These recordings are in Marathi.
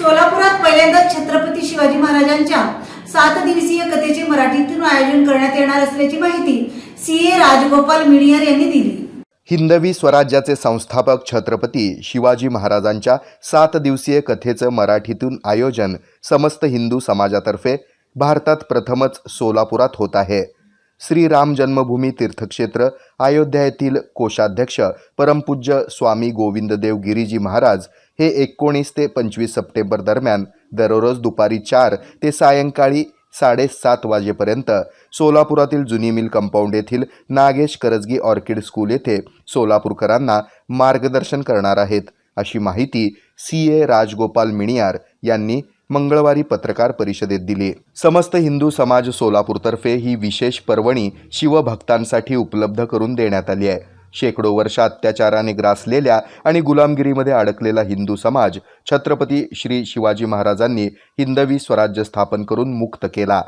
सोलापुरात पहिल्यांदाच छत्रपती शिवाजी महाराजांच्या सात दिवसीय कथेचे मराठीतून आयोजन करण्यात येणार असल्याची माहिती सीए राजगोपाल मिणियर यांनी दिली. हिंदवी स्वराज्याचे संस्थापक छत्रपती शिवाजी महाराजांच्या सात दिवसीय कथेचं मराठीतून आयोजन समस्त हिंदू समाजातर्फे भारतात प्रथमच सोलापुरात होत आहे. श्रीराम जन्मभूमी तीर्थक्षेत्र अयोध्या येथील कोषाध्यक्ष परमपूज्य स्वामी गोविंददेव गिरीजी महाराज हे एकोणीस ते पंचवीस सप्टेंबर दरम्यान दररोज दुपारी चार ते सायंकाळी साडेसात वाजेपर्यंत सोलापुरातील जुनी मिल कंपाऊंड येथील नागेश करजगी ऑर्किड स्कूल येथे सोलापूरकरांना मार्गदर्शन करणार आहेत अशी माहिती सी ए राजगोपाल मिणियार यांनी मंगळवारी पत्रकार परिषदेत दिली. समस्त हिंदू समाज सोलापूरतर्फे ही विशेष पर्वणी शिवभक्तांसाठी उपलब्ध करून देण्यात आली आहे. शेकडो वर्ष अत्याचाराने ग्रासलेल्या आणि गुलामगिरीमध्ये अडकलेला हिंदू समाज छत्रपती श्री शिवाजी महाराजांनी हिंदवी स्वराज्य स्थापन करून मुक्त केला.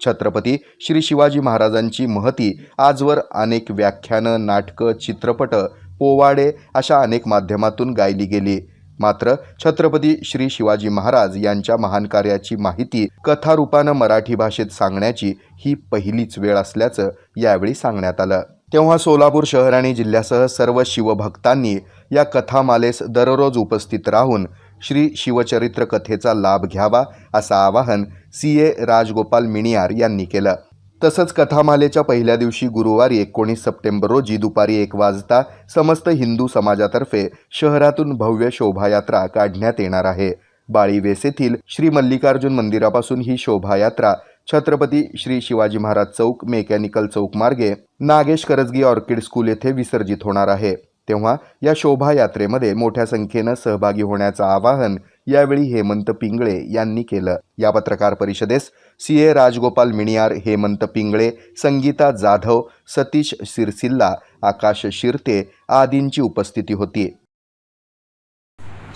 छत्रपती श्री शिवाजी महाराजांची महती आजवर अनेक व्याख्यानं नाटकं चित्रपट पोवाडे अशा अनेक माध्यमातून गायली गेली. मात्र छत्रपती श्री शिवाजी महाराज यांच्या महान कार्याची माहिती कथारूपानं मराठी भाषेत सांगण्याची ही पहिलीच वेळ असल्याचं यावेळी सांगण्यात आलं. तेव्हा सोलापूर शहर आणि जिल्ह्यासह सर्व शिवभक्तांनी या कथामालेस दररोज उपस्थित राहून श्री शिवचरित्र कथेचा लाभ घ्यावा असं आवाहन सी ए राजगोपाल मिणियार यांनी केलं. तसंच कथामालेच्या पहिल्या दिवशी गुरुवारी एकोणीस सप्टेंबर रोजी दुपारी एक वाजता समस्त हिंदू समाजातर्फे शहरातून भव्य शोभायात्रा काढण्यात येणार आहे. बाळीवेस येथील श्री मल्लिकार्जुन मंदिरापासून ही शोभायात्रा छत्रपती श्री शिवाजी महाराज चौक मेकॅनिकल चौक मार्गे नागेश करजगी ऑर्किड स्कूल येथे विसर्जित होणार आहे. तेव्हा या शोभायात्रेमध्ये मोठ्या संख्येनं सहभागी होण्याचं आवाहन यावेळी हेमंत पिंगळे यांनी केलं. या पत्रकार परिषदेस सी ए राजगोपाल मिणियार हेमंत पिंगळे संगीता जाधव सतीश सिरसिल्ला आकाश शिरते आदींची उपस्थिती होती.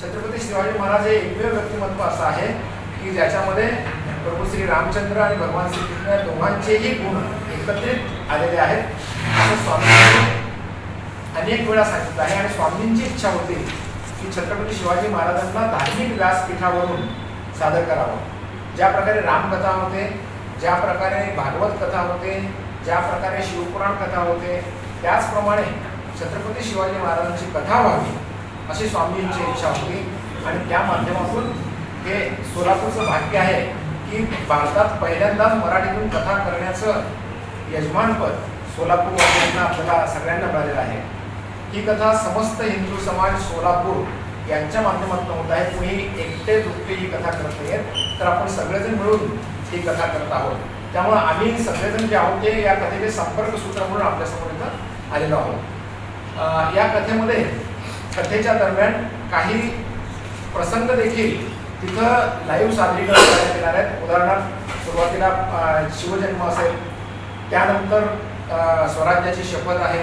छत्रपती शिवाजी महाराज हे एकमेव व्यक्तिमत्व असं आहे की ज्याच्यामध्ये प्रभू श्री रामचंद्र आणि भगवान श्रीकृष्ण दोघांचेही गुण एकत्रित आलेले आहेत. अनेक वेळा सांगितलं आहे. आणि स्वामींची इच्छा होती की छत्रपती शिवाजी महाराजांना धार्मिक व्यासपीठावरून सादर करावं. ज्या प्रकारे रामकथा होते ज्या प्रकारे भागवत कथा होते ज्या प्रकारे शिवपुराण कथा होते त्याचप्रमाणे छत्रपती शिवाजी महाराजांची कथा व्हावी अशी स्वामींची इच्छा होती. आणि त्या माध्यमातून हे सोलापूरचं भाग्य आहे की भारतात पहिल्यांदाच मराठीतून कथा करण्याचं यजमानपद सोलापूरवासियांना आपल्याला सगळ्यांना मिळालेलं आहे. ही कथा समस्त हिंदू समाज सोलापूर यांच्या माध्यमातून होत आहे. कुणी एकटे दुखते ही कथा करत नाहीत तर आपण सगळेजण मिळून ही कथा करत आहोत. त्यामुळं आम्ही सगळेजण जे आहोत ते या कथेचे संपर्क सूत्र म्हणून आपल्यासमोर इथं आलेलो आहोत. या कथेमध्ये कथेच्या दरम्यान काही प्रसंग देखील तिथं लाईव्ह सादरीकरण करण्यात येणार आहेत. उदाहरणार्थ सुरुवातीला शिवजन्म असेल त्यानंतर स्वराज्याची शपथ आहे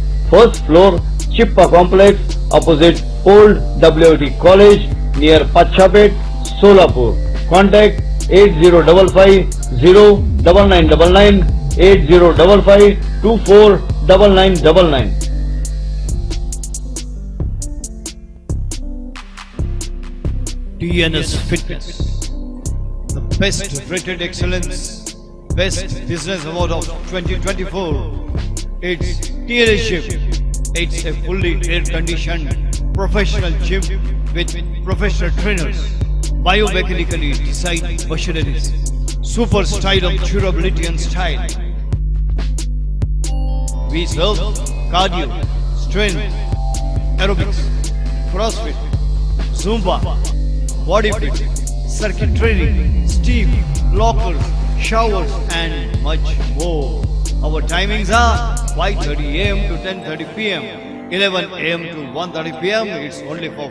first floor, Chippa complex opposite old WIT college near Pachapet, Solapur. Contact 8055-0999, 8055-249999. TNS Fitness, the best rated excellence, best business award of 2024. It's Gym. It's a fully air conditioned professional gym with professional trainers, biomechanically designed machineries, super style of durability and style. We serve cardio, strength, aerobics, CrossFit, Zumba, body circuit training, steam, lockers, showers, and much more. Our timings are 5:30 a.m. to 10:30 p.m., 11 a.m. to 1:30 p.m. It's only for